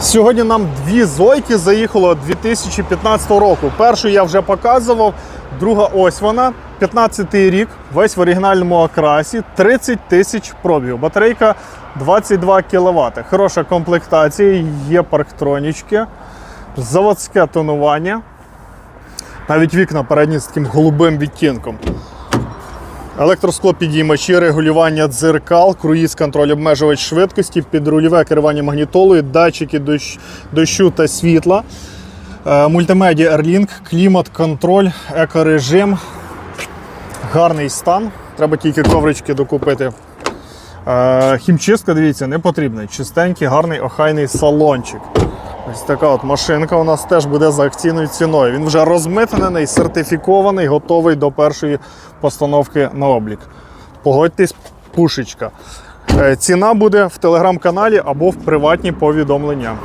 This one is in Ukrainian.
Сьогодні нам дві зойки заїхало 2015 року. Першу я вже показував, друга ось вона. 15-й рік, весь в оригінальному окрасі, 30 тисяч пробів. Батарейка 22 кВт. Хороша комплектація, є парктронічки, заводське тонування. Навіть вікна передні з таким голубим відтінком. Електросклопідіймачі, регулювання дзеркал, круїз контроль, обмежувач швидкості, підрульове керування магнітолою, датчики дощ, дощу та світла, е, мультимедіа Airlink, клімат, контроль, екорежим. Гарний стан. Треба тільки коврички докупити. Е, хімчистка, дивіться, не потрібна. Чистенький, гарний охайний салончик. Ось така от машинка у нас теж буде за акційною ціною. Він вже розмитнений, сертифікований, готовий до першої постановки на облік. Погодьтесь, пушечка. Е, Ціна буде в телеграм-каналі або в приватні повідомлення.